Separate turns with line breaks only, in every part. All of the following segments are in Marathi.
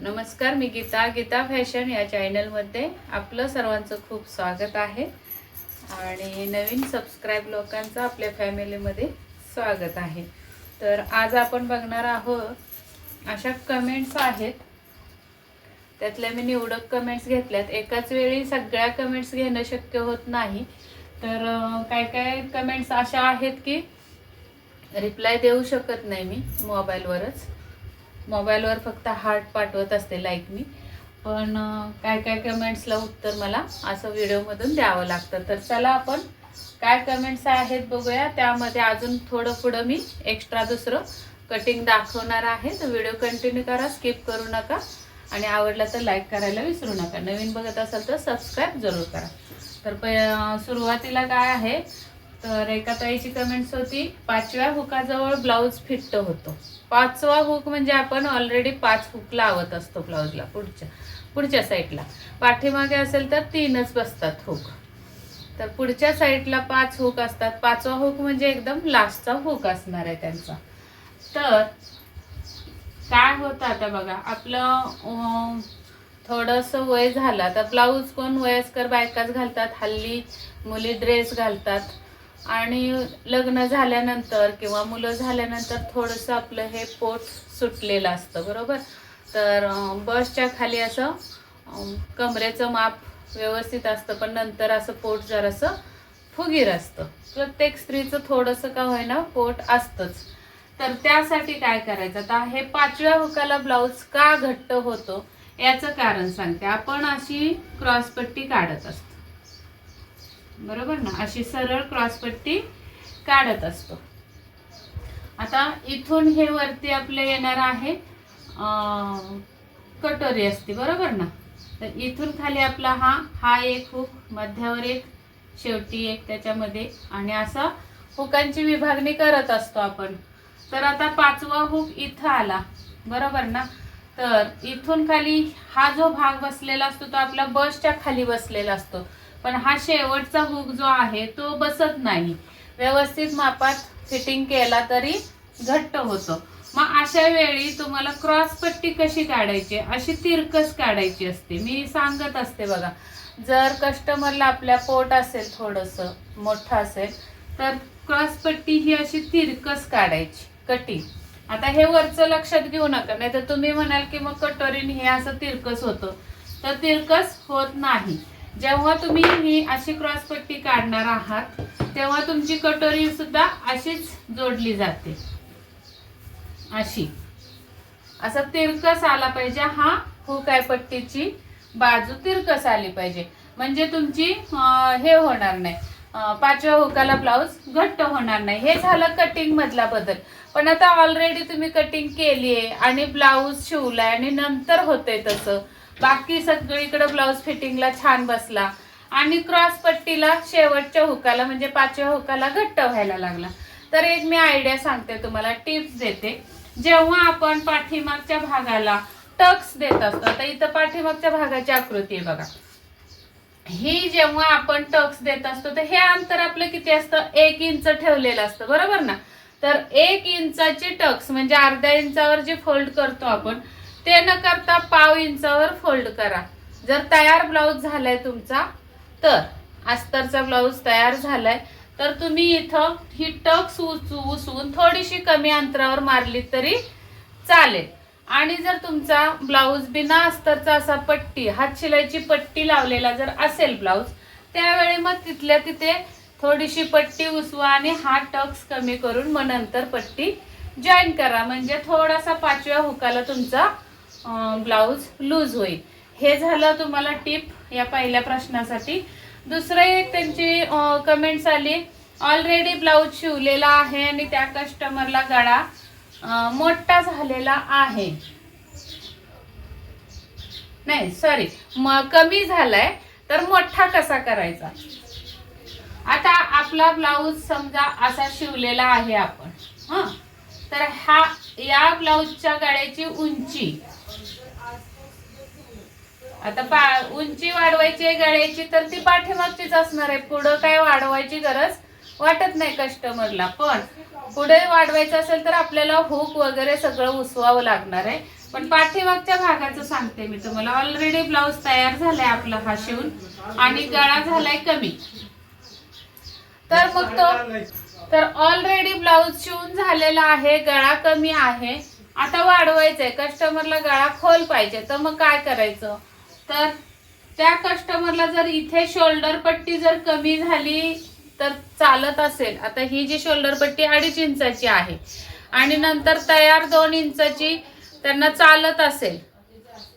नमस्कार मी गीता. गीता फॅशन या चॅनलमध्ये आपलं सर्वांचं खूप स्वागत आहे. आणि नवीन सबस्क्राईब लोकांचं आपल्या फॅमिलीमध्ये स्वागत आहे. तर आज आपण बघणार आहोत अशा कमेंट्स आहेत. त्यातल्या मी निवडक कमेंट्स घेतल्यात. एकाच वेळी सगळ्या कमेंट्स घेणं शक्य होत नाही. तर काय काय कमेंट्स अशा आहेत की रिप्लाय देऊ शकत नाही मी मोबाईलवरच मोबाईलवर फक्त हार्ट पाठवत असते लाईक मी. पण काय काय कमेंट्सला उत्तर मला असं व्हिडिओमधून द्यावं लागतं. तर चला आपण काय कमेंट्स आहेत बघूया. त्यामध्ये अजून थोडं पुढं मी एक्स्ट्रा दुसरं कटिंग दाखवणार आहे. तर व्हिडिओ कंटिन्यू करा स्किप करू नका. आणि आवडला तर लाईक करायला विसरू नका. नवीन बघत असाल तर सबस्क्राईब जरूर करा. तर प सुरुवातीला काय आहे? तर एका ताईची कमेंट्स होती पाचव्या हुकाजवळ ब्लाऊज फिट्ट होतो. पाचवा हुक म्हणजे आपण ऑलरेडी पाच हुक लावत असतो ब्लाऊजला पुढच्या पुढच्या साईडला पाठीमागे असेल तर तीनच बसतात हुक. तर पुढच्या साईडला पाच हुक असतात. पाचवा हुक म्हणजे एकदम लास्टचा हुक असणार आहे त्यांचा. तर काय होतं आता बघा आपलं थोडंसं वय झालं तर ब्लाऊज कोण वयस्कर बायकाच घालतात हल्ली मुली ड्रेस घालतात. आणि लग्न झाल्यानंतर किंवा मुलं झाल्यानंतर थोडंसं आपलं हे पोट सुटलेलं असतं बरोबर? तर बसच्या खाली असं कमरेचं माप व्यवस्थित असतं पण नंतर असं पोट जरासं फुगीर असतं. प्रत्येक स्त्रीचं थोडंसं का होईना पोट असतंच. तर त्यासाठी काय करायचं? आता हे पाचव्या हुकाला ब्लाऊज का घट्ट होतो याचं कारण सांगते. आपण अशी क्रॉसपट्टी काढत असतो. बरोबर ना? अशी सरळ क्रॉसपट्टी काढत असतो. आता इथून हे वरती आपलं येणार आहे कटोरी असते बरोबर ना? तर इथून खाली आपला हा हा एक हुक मध्यावर एक शेवटी एक त्याच्यामध्ये. आणि असा हुकांची विभागणी करत असतो आपण. तर आता पाचवा हुक इथं आला बरोबर ना? तर इथून खाली हा जो भाग बसलेला असतो तो आपला बसच्या खाली बसलेला असतो. पण हा शेवटचा हुक जो आहे तो बसत नाही. व्यवस्थित मापात फिटिंग केला तरी घट्ट होतो. मग अशा वेळी तुम्हाला क्रॉस पट्टी कशी काढायची? अशी तिरकस काढायची असते. मी सांगत असते बघा जर कस्टमरला आपल्या पोट असेल थोडंसं मोठं असेल तर क्रॉस पट्टी ही अशी तिरकस काढायची कटिंग आता हे वरचं लक्षात घेऊ नका नाही तर तुम्ही म्हणाल की मग कटोरीने हे असं तिरकस होतं. तर तिरकस होत नाही. जेव्हा तुम्ही ही अशी क्रॉस पट्टी काढणार आहात तेव्हा तुमची कटोरी सुद्धा अशीच जोडली जाते. अशी. असा तिरकस आला पाहिजे. हा हो हुकाय पट्टीची बाजू तिरकस आली पाहिजे. म्हणजे तुमची हे होणार नाही. पाचव्या हुकाला ब्लाऊज घट्ट होणार नाही. हे झालं कटिंग मधला बदल. पण आता ऑलरेडी तुम्ही कटिंग केली आहे आणि ब्लाऊज शिवलाय आणि नंतर होते तसं. बाकी सगळीकडे ब्लाऊज फिटिंगला छान बसला. आणि क्रॉस पट्टीला शेवटच्या हुकाला म्हणजे पाचव्या हुकाला घट्ट व्हायला लागला. तर एक मी आयडिया सांगते तुम्हाला टिप्स देते. जेव्हा आपण पाठीमागच्या भागाला टक्स देत असतो आता इथं पाठीमागच्या भागाची आकृती आहे बघा. ही जेव्हा आपण टक्स देत असतो तर हे अंतर आपलं किती असतं? एक इंच ठेवलेलं असतं बरोबर ना? तर एक इंचाची टक्स म्हणजे अर्ध्या इंचावर जे फोल्ड करतो आपण ते न करता पाव इंचावर फोल्ड करा. जर तयार ब्लाऊज झालाय तुमचा तर अस्तरचा ब्लाऊज तयार झालाय तर तुम्ही इथं ही टक्स उसवून थोडीशी कमी अंतरावर मारली तरी चालेल. आणि जर तुमचा ब्लाऊज बिना अस्तरचा असा पट्टी हात शिलाईची पट्टी लावलेला जर असेल ब्लाऊज त्यावेळी मग तिथल्या तिथे थोडीशी पट्टी उसवा आणि हा टक्स कमी करून मग नंतर पट्टी जॉईन करा. म्हणजे थोडासा पाचव्या हुकाला तुमचा ब्लाऊज लूज होईल. हे झालं तुम्हाला टिप या पहिल्या प्रश्नासाठी. दुसरं एक त्यांची कमेंट्स आली ऑलरेडी ब्लाऊज शिवलेला आहे आणि त्या कस्टमरला गळा मोठा झालेला आहे. नाही सॉरी कमी झालाय तर मोठा कसा करायचा? आता आपला ब्लाऊज समजा असा शिवलेला आहे आपण हा? तर हा या ब्लाऊजच्या गळ्याची उंची आता पा उंची वाढवायची आहे गळ्याची तर ती पाठीमागचीच असणार आहे. पुढं काय वाढवायची गरज वाटत नाही कस्टमरला पण पुढे वाढवायचं असेल तर आपल्याला हुक वगैरे सगळं उसवावं लागणार आहे. पण पाठीमागच्या भागाचं सांगते मी तुम्हाला. ऑलरेडी ब्लाऊज तयार झालाय आपला हा शिवून आणि गळा झालाय कमी. तर मग तो तर ऑलरेडी ब्लाऊज शिवून झालेला आहे गळा कमी आहे. आता वाढवायचंय. कस्टमरला गळा खोल पाहिजे. तर मग काय करायचं? तर त्या कस्टमरला जर इथे शोल्डर पट्टी जर कमी झाली तर चालत असेल. आता ही जी शोल्डर पट्टी अडीच इंचाची आहे आणि नंतर तयार दोन इंचाची त्यांना चालत असेल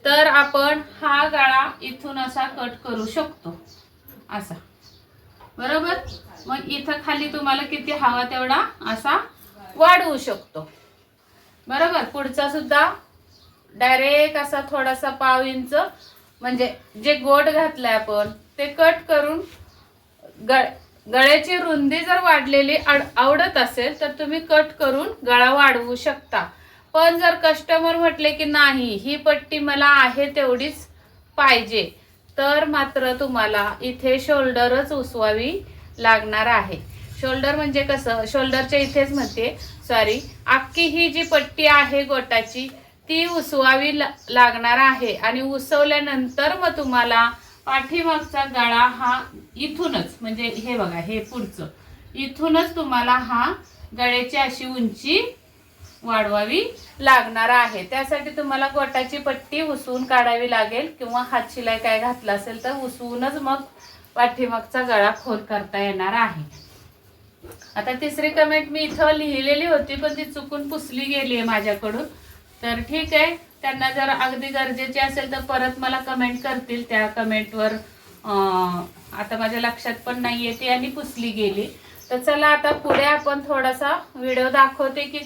तर आपण हा गळा इथून असा कट करू शकतो. असा. बरोबर? मग इथं खाली तुम्हाला किती हवा तेवढा असा वाढवू शकतो. बरोबर? पुढचा सुद्धा डायरेक्ट असा थोडासा पाव इंच म्हणजे जे गोट घातलंय आपण ते कट करून गळ गळ्याची रुंदी जर वाढलेली आड- आवडत असेल तर तुम्ही कट करून गळा वाढवू शकता. पण जर कस्टमर म्हटले की नाही ही पट्टी मला आहे तेवढीच पाहिजे तर मात्र तुम्हाला इथे शोल्डरच उसवावी लागणार आहे. शोल्डर म्हणजे कसं? शोल्डरच्या इथेच म्हणते सॉरी अख्खी ही जी पट्टी आहे गोटाची ती उसवावी लागणार आहे. आणि उसवल्यानंतर मग तुम्हाला पाठीमागचा गळा हा इथूनच म्हणजे हे बघा हे पुढचं. इथूनच तुम्हाला हा गळ्याची अशी उंची वाढवावी लागणार आहे. त्यासाठी तुम्हाला गोटाची पट्टी उसवून काढावी लागेल किंवा हात शिलाई काय घातला असेल तर उसवूनच मग पाठीमागचा गळा खोल करता येणार आहे. आता तिसरी कमेंट मी इथं लिहिलेली होती पण ती चुकून पुसली गेली आहे माझ्याकडून. तर ठीक आहे. त्यांना जर अगदी गरजेचे असेल तर परत मला कमेंट करतील त्या कमेंटवर आता माझ्या लक्षात पण नाही येते आणि पुसली गेली. तर चला आता पुढे आपण थोडासा व्हिडिओ दाखवते की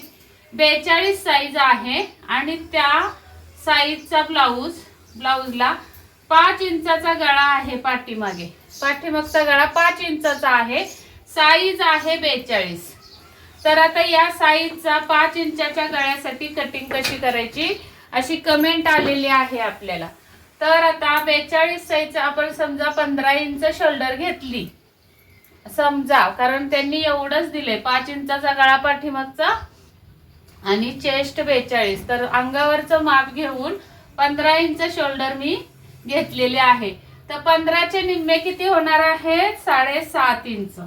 बेचाळीस साईज आहे आणि त्या साईजचा ब्लाऊज ब्लाऊजला पाच इंचाचा गळा आहे पाठीमागे. पाठीमागचा गळा पाच इंचाचा आहे. साईज आहे बेचाळीस. तर आता या साईजचा पाच इंचाच्या गळ्यासाठी कटिंग कशी करायची अशी कमेंट आलेली आहे आपल्याला. तर आता बेचाळीस साईज आपण समजा पंधरा इंच शोल्डर घेतली. समजा कारण त्यांनी एवढंच दिले पाच इंचाचा गळा पाठीमागचा आणि चेस्ट बेचाळीस. तर अंगावरचं माप घेऊन पंधरा इंच शोल्डर मी घेतलेले आहे. तर पंधराचे निम्मे किती होणार आहे साडेसात इंच.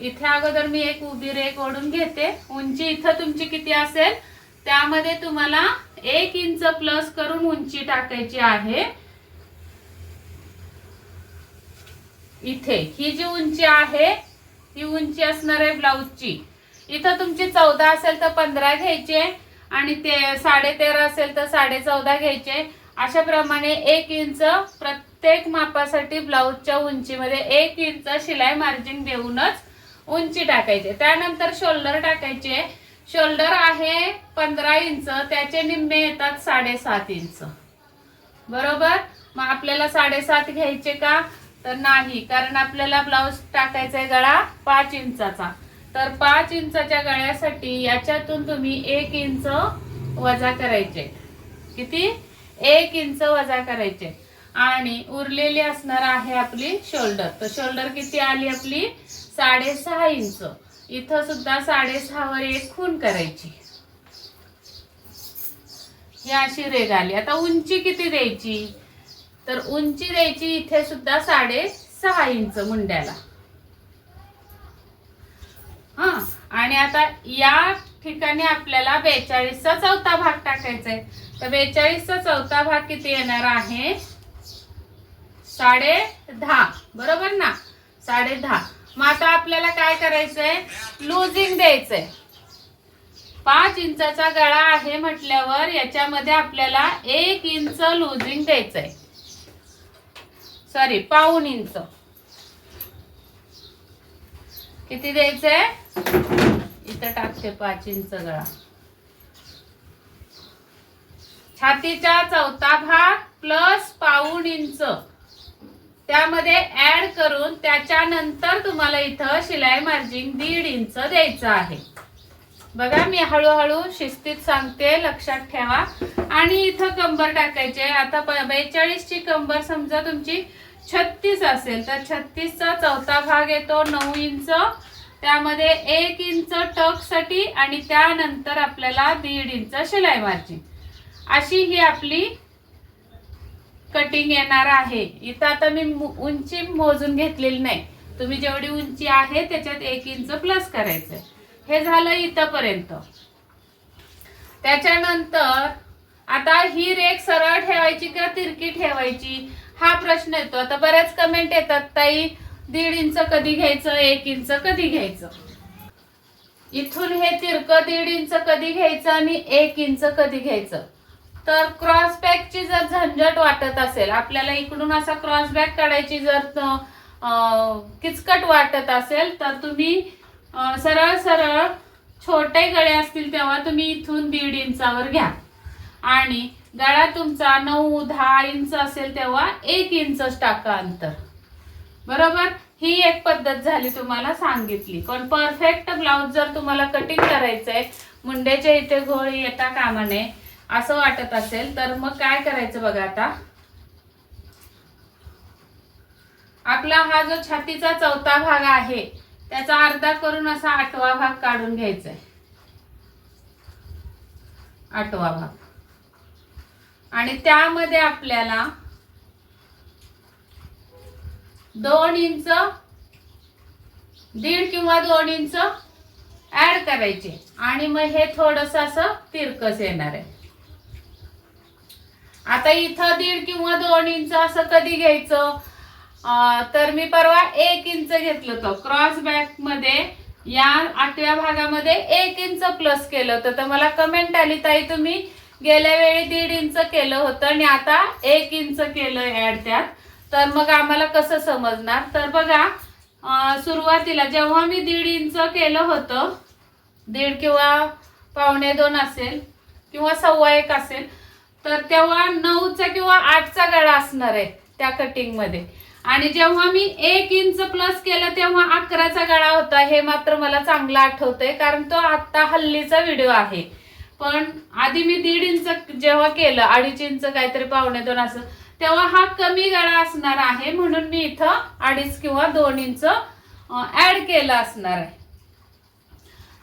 इथे अगोदर मी एक उभी रेख ओढून घेते. उंची इथं तुमची किती असेल? त्यामध्ये तुम्हाला एक इंच प्लस करून उंची टाकायची आहे. इथे. ही जी उंची आहे ही उंची असणार आहे ब्लाऊजची इथं तुमची चौदा असेल तर पंधरा घ्यायचे आणि ते साडे तेरा असेल तर साडे चौदा घ्यायचे. अशा प्रमाणे एक इंच प्रत्येक मापासाठी ब्लाऊजच्या उंचीमध्ये एक इंच शिलाई मार्जिन देऊनच उंची टाकायची. त्यानंतर शोल्डर टाकायचे. शोल्डर आहे पंधरा इंच त्याचे निम्मे येतात साडेसात इंच. बरोबर? मग आपल्याला साडेसात घ्यायचे का? तर नाही कारण आपल्याला ब्लाऊज टाकायचा आहे गळा पाच इंचाचा. तर पाच इंचाच्या गळ्यासाठी याच्यातून तुम्ही एक इंच वजा करायचे. किती? एक इंच वजा करायचे. आणि उरलेली असणार आहे आपली शोल्डर. तर शोल्डर किती आली आपली? साडेसहा इंच. इथं सुद्धा साडेसहावर एक खून करायची. ही अशी रेग आली. आता उंची किती द्यायची? तर उंची द्यायची इथे सुद्धा साडे सहा इंच मुंड्याला. हा आणि आता या ठिकाणी आपल्याला बेचाळीसचा चौथा भाग टाकायचा आहे तर बेचाळीसचा चौथा भाग किती येणार आहे? साडे दहा. बरोबर ना? साडे दहा. मग आता आपल्याला काय करायचंय? लुजिंग द्यायचंय. पाच इंचाचा गळा आहे म्हटल्यावर याच्यामध्ये आपल्याला एक इंच लुजिंग द्यायचंय. सॉरी पाऊन इंच. किती द्यायचंय? इथं टाकते पाच इंच गळा. छातीचा चौथा भाग प्लस पाऊण इंच. त्यामध्ये ऍड करून त्याच्यानंतर तुम्हाला इथं शिलाई मार्जिन दीड इंच द्यायचं आहे. बघा मी हळूहळू शिस्तीत सांगते लक्षात ठेवा. आणि इथं कंबर टाकायचे. आता बेचाळीसची कंबर समजा तुमची छत्तीस असेल तर छत्तीसचा चौथा भाग येतो नऊ इंच. त्यामध्ये एक इंच टकसाठी आणि त्यानंतर आपल्याला दीड इंच शिलाई मार्जिन अशी ही आपली कटिंग येणार आहे. इथं आता मी उंची मोजून घेतलेली नाही. तुम्ही जेवढी उंची आहे त्याच्यात एक इंच प्लस करायचं हे झालं इथंपर्यंत. त्याच्यानंतर आता ही रेख सरळ ठेवायची का तिरकी ठेवायची? हा प्रश्न येतो. आता बऱ्याच कमेंट येतात ताई दीड इंच कधी घ्यायचं? एक इंच कधी घ्यायचं? इथून हे तिरकं दीड इंच कधी घ्यायचं आणि एक इंच कधी घ्यायचं? तर क्रॉस बॅकची जर झंझट वाटत असेल आपल्याला इकडून असा क्रॉस बॅक काढायची जर किचकट वाटत असेल तर तुम्ही सरळ सरळ छोटे गळे असतील तेव्हा तुम्ही इथून दीड इंचावर घ्या. आणि गळा तुमचा नऊ दहा इंच असेल तेव्हा एक इंचच टाका अंतर. बरोबर? ही एक पद्धत झाली तुम्हाला सांगितली. पण परफेक्ट ब्लाऊज जर तुम्हाला कटिंग करायचंय मुंड्याच्या इथे घोळ येता कामा नये. असं वाटत असेल तर मग काय करायचं बघा आता? आपला हा जो छातीचा चौथा भाग आहे त्याचा अर्धा करून असा आठवा भाग काढून घ्यायचा आहे आठवा भाग. आणि त्यामध्ये आपल्याला दोन इंच दीड किंवा दोन इंच ऍड करायचे. आणि मग हे थोडस असं तिरकस येणार आहे. आता इथं दीड किंवा दोन इंच असं कधी घ्यायचं? तर मी परवा एक इंच घेतलं होतं. क्रॉस बॅकमध्ये या आठव्या भागामध्ये एक इंच प्लस केलं होतं. तर मला कमेंट आली ताई तुम्ही गेल्या वेळी दीड इंच केलं होतं आणि आता एक इंच केलं ऍड त्यात. तर मग आम्हाला कसं समजणार? तर बघा सुरुवातीला जेव्हा मी दीड इंच केलं होतं दीड किंवा पावणे दोन असेल किंवा सव्वा एक असेल तर तेव्हा नऊचा किंवा आठचा गळा असणार आहे त्या कटिंगमध्ये. आणि जेव्हा मी एक इंच प्लस केलं तेव्हा अकराचा गळा होता. हे मात्र मला चांगला आठवतंय कारण तो आत्ता हल्लीचा व्हिडिओ आहे. पण आधी मी दीड इंच जेव्हा केलं अडीच इंच काहीतरी पावणे दोन असं तेव्हा हा कमी गळा असणार आहे. म्हणून मी इथं अडीच किंवा दोन इंच ऍड केलं असणार आहे.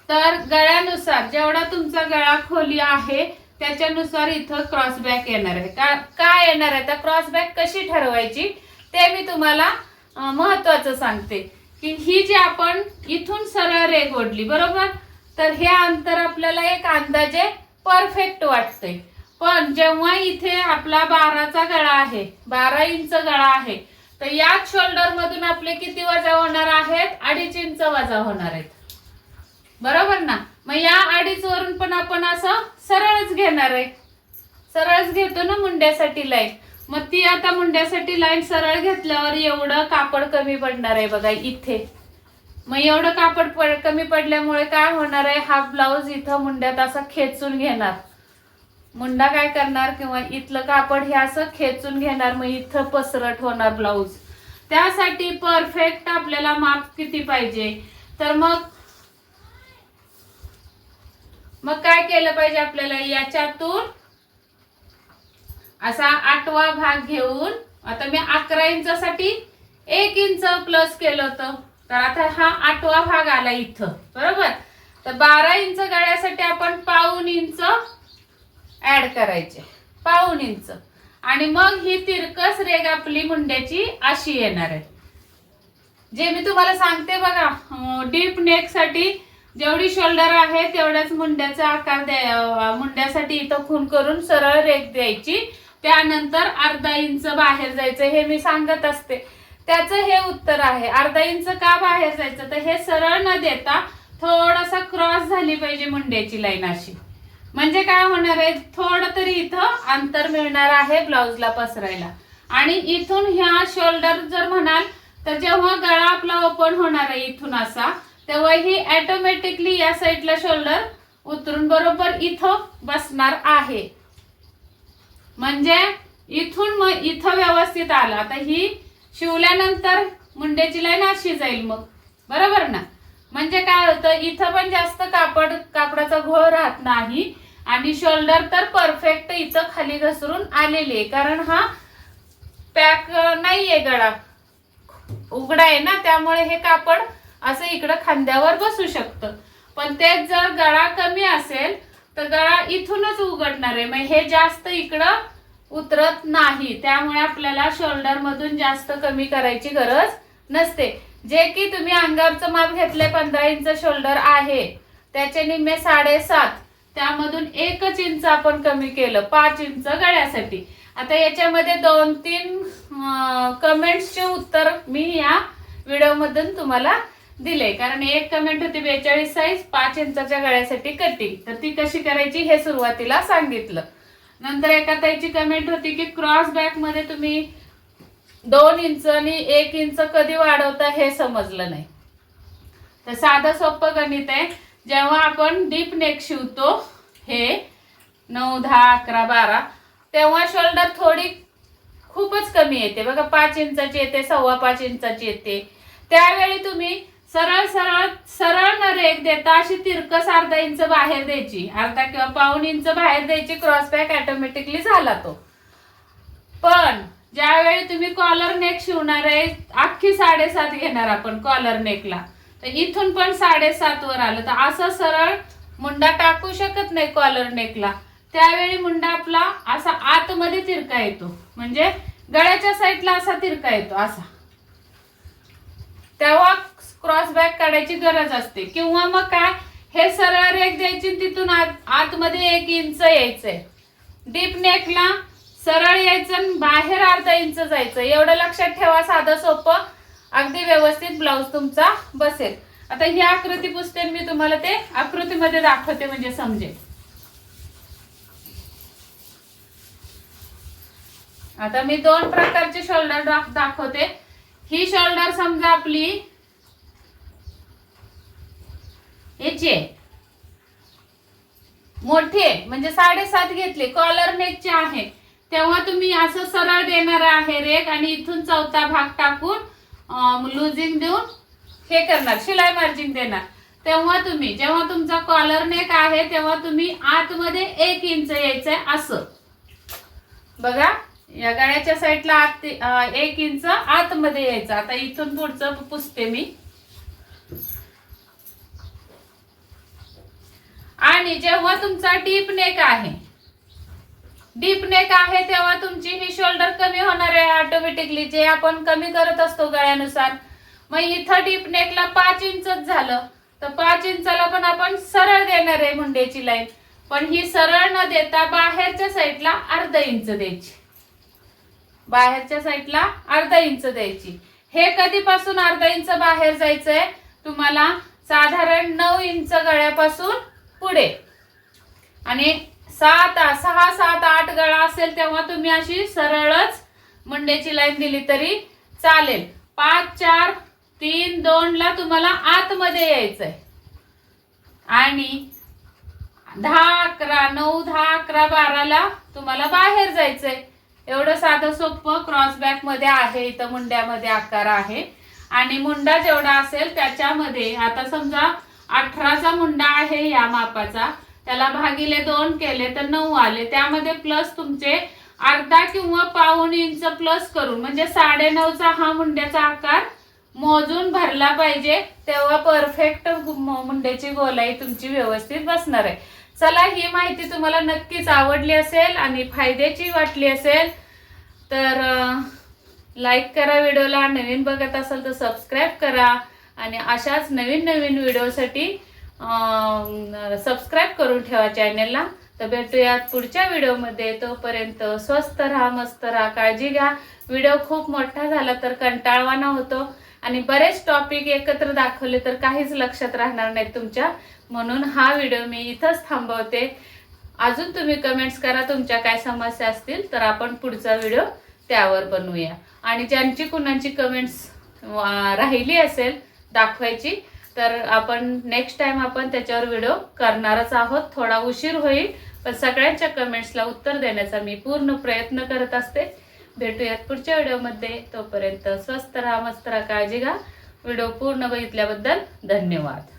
तर गळ्यानुसार जेवढा तुमचा गळा खोली आहे त्याच्यानुसार इथं क्रॉसबॅक येणार आहे. का काय येणार आहे? तर क्रॉसबॅक कशी ठरवायची? ते मी तुम्हाला महत्वाचं सांगते. की ही जी आपण इथून सरळ रेघ ओढली बरोबर? तर हे अंतर आपल्याला एक अंदाजे परफेक्ट वाटते पण जेव्हा इथे आपला बाराचा गळा आहे बारा इंच गळा आहे तर याच शोल्डर मधून आपले किती वजा होणार आहेत? अडीच इंच वजा होणार आहेत. बरोबर ना? मग या अडीच वरून पण आपण असं सरळच घेणार आहे. सरळच घेतो ना मुंड्यासाठी लाईन मग ती आता मुंड्यासाठी लाईन सरळ घेतल्यावर एवढं कापड कमी पडणार आहे बघा इथे. मग एवढं कापड पड- कमी पडल्यामुळे काय होणार आहे? हा ब्लाऊज इथं मुंड्यात असा खेचून घेणार. मुंडा काय करणार किंवा इथलं कापड हे असं खेचून घेणार मग इथं पसरट होणार ब्लाऊज त्यासाठी परफेक्ट आपल्याला माप किती पाहिजे? तर मग मग काय केलं पाहिजे आपल्याला? याच्यातून असा आठवा भाग घेऊन आता मी अकरा इंचासाठी एक इंच प्लस केलं होतं. तर आता हा आठवा भाग आला इथं. बरोबर? तर बारा इंच गळ्यासाठी आपण पाऊन इंच ऍड करायचे. पाऊन इंच. आणि मग ही तिरकस रेग आपली मुंड्याची अशी येणार आहे. जे मी तुम्हाला सांगते बघा डीप नेकसाठी जेवढी शोल्डर आहे तेवढ्याच मुंड्याचा आकार द्या मुंड्यासाठी इथं खून करून सरळ रेख द्यायची. त्यानंतर अर्धा इंच बाहेर जायचं हे मी सांगत असते. त्याचं हे उत्तर आहे अर्धा इंच का बाहेर जायचं? तर हे सरळ न देता थोडासा क्रॉस झाली पाहिजे मुंड्याची लाईन अशी. म्हणजे काय होणार आहे? थोडं तरी इथं अंतर मिळणार आहे ब्लाऊजला पसरायला. आणि इथून ह्या शोल्डर जर म्हणाल तर जेव्हा गळा आपला ओपन होणार आहे इथून असा तेव्हा ही ऑटोमॅटिकली या साईडला शोल्डर उतरून बरोबर इथं बसणार आहे. म्हणजे इथून मग इथं व्यवस्थित आला. आता ही शिवल्यानंतर मुंड्याची लाईन अशी जाईल मग. बरोबर ना? म्हणजे काय होतं इथं पण जास्त कापड कापडाचा घोळ राहत नाही. आणि शोल्डर तर परफेक्ट इथं खाली घसरून आलेली आहे. कारण हा पॅक नाहीये गळा. उघडा आहे ना? त्यामुळे हे कापड असं इकडं खांद्यावर बसू शकतं. पण तेच जर गळा कमी असेल तर गळा इथूनच उघडणार आहे. मग हे जास्त इकडं उतरत नाही. त्यामुळे आपल्याला शोल्डर मधून जास्त कमी करायची गरज नसते. जे की तुम्ही अंगावरचं माप घेतलंय पंधरा इंच शोल्डर आहे. त्याचे निम्मे साडेसात. त्यामधून एकच इंच आपण कमी केलं पाच इंच गळ्यासाठी. आता याच्यामध्ये दोन तीन कमेंट्सचे उत्तर मी या व्हिडिओमधून तुम्हाला दिले कारण एक कमेंट होती बेचाळीस साईज पाच इंचाच्या गळ्यासाठी कटिंग तर ती कशी करायची हे सुरुवातीला सांगितलं. नंतर एका ताईची कमेंट होती की क्रॉस बॅकमध्ये तुम्ही दोन इंच आणि एक इंच कधी वाढवता हे समजलं नाही. तर साधं सोपं गणित आहे. जेव्हा आपण डीप नेक शिवतो हे नऊ दहा अकरा बारा तेव्हा शोल्डर थोडी खूपच कमी येते. बघा पाच इंचाची येते सव्वा पाच इंचाची येते. त्यावेळी तुम्ही सरळ सरळ सरळ न रेख देता अशी तिरकस अर्धा इंच बाहेर द्यायची. अर्धा किंवा पाऊन इंच बाहेर द्यायची क्रॉस बॅक ऑटोमॅटिकली झाला तो. पण ज्यावेळी तुम्ही कॉलर नेक शिवणार आहे अख्खी साडेसात घेणार आपण कॉलर नेकला तर इथून पण साडेसात वर आलं. तर असं सरळ मुंडा टाकू शकत नाही कॉलर नेकला त्यावेळी मुंडा आपला असा आतमध्ये तिरका येतो. म्हणजे गळ्याच्या साईडला असा तिरका येतो असा. तेव्हा क्रॉस बॅक काढायची गरज असते. किंवा मग काय हे सरळ रेख द्यायची आणि तिथून आत आतमध्ये एक इंच यायचंय. डीप नेकला सरळ यायचं आणि बाहेर अर्धा इंच जायचं. एवढं लक्षात ठेवा साधं सोपं. अगदी व्यवस्थित ब्लाऊज तुमचा बसेल. आता ही आकृती पुसते मी तुम्हाला ते आकृतीमध्ये दाखवते म्हणजे समजेल. आता मी दोन प्रकारचे शोल्डर दाखवते. ही शोल्डर समजा आपली याची. आहे मोठी आहे म्हणजे साडेसात घेतली. कॉलर नेकचे आहे. तेव्हा तुम्ही असं सरळ देणार आहे रेक आणि इथून चौथा भाग टाकून लुझिंग देऊन हे करणार शिलाई मार्जिन देणार. तेव्हा तुम्ही जेव्हा तुमचा कॉलर नेक आहे तेव्हा तुम्ही आतमध्ये एक इंच यायचंय असं. बघा या गळ्याच्या साईडला आत एक इंच आतमध्ये यायचं. आता इथून पुढचं पुसते मी. आणि जेव्हा तुमचा डीप नेक आहे डीप नेक आहे तेव्हा तुमची ही शोल्डर कमी होणार आहे ऑटोमॅटिकली जे आपण कमी करत असतो गळ्यानुसार. मग इथं डीप नेकला पाच इंचच झालं. तर पाच इंचाला पण आपण सरळ देणार आहे मुंडेची लाईन पण ही सरळ न देता बाहेरच्या साईडला अर्धा इंच द्यायची. बाहेरच्या साईडला अर्धा इंच द्यायची. हे कधीपासून अर्धा इंच बाहेर जायचंय? तुम्हाला साधारण नऊ इंच गळ्यापासून पुढे. आणि सात सहा सात आठ गळा असेल तेव्हा तुम्ही अशी सरळच मुंड्याची लाईन दिली तरी चालेल. पाच चार तीन दोन ला तुम्हाला आतमध्ये यायचंय. आणि दहा अकरा नऊ दहा अकरा बाराला तुम्हाला बाहेर जायचंय. एवढं साधं सोपं क्रॉस बॅकमध्ये आहे इथं मुंड्यामध्ये आकार आहे. आणि मुंडा जेवढा असेल त्याच्यामध्ये आता समजा अठराचा मुंडा आहे या मापाचा. त्याला भागिले दोन केले तर नऊ आले. त्यामध्ये प्लस तुमचे अर्धा किंवा पाऊन इंच प्लस करून म्हणजे साडे नऊचा हा मुंड्याचा आकार मोजून भरला पाहिजे. तेव्हा परफेक्ट मुंड्याची गोलाई तुमची व्यवस्थित बसणार आहे. चला ही माहिती तुम्हाला नक्कीच आवडली असेल आणि फायद्याची वाटली असेल तर लाईक करा व्हिडिओला. नवीन बघत असाल तर सबस्क्राईब करा. आणि अशाच नवीन नवीन व्हिडिओसाठी सबस्क्राईब करून ठेवा चॅनेलला तर भेटूयात पुढच्या व्हिडिओमध्ये. तोपर्यंत स्वस्त राहा मस्त राहा काळजी घ्या. व्हिडिओ खूप मोठा झाला तर कंटाळवाना होतो. आणि बरेच टॉपिक एकत्र दाखवले तर काहीच लक्षात राहणार नाही तुमच्या. म्हणून हा व्हिडिओ मी इथंच थांबवते. अजून तुम्ही कमेंट्स करा तुमच्या काय समस्या असतील तर आपण पुढचा व्हिडिओ त्यावर बनवूया. आणि ज्यांची कुणाची कमेंट्स राहिली असेल दाखवायची. तर आपण नेक्स्ट टाइम आपण त्याच्यावर व्हिडिओ करणारच आहोत. थोडा उशीर होईल पण सगळ्यांच्या कमेंट्सला उत्तर देण्याचा मी पूर्ण प्रयत्न करत असते. भेटूयात पुढच्या व्हिडिओमध्ये तोपर्यंत स्वस्त राहा मस्त राहा काळजी घ्या. व्हिडिओ पूर्ण बघितल्याबद्दल धन्यवाद.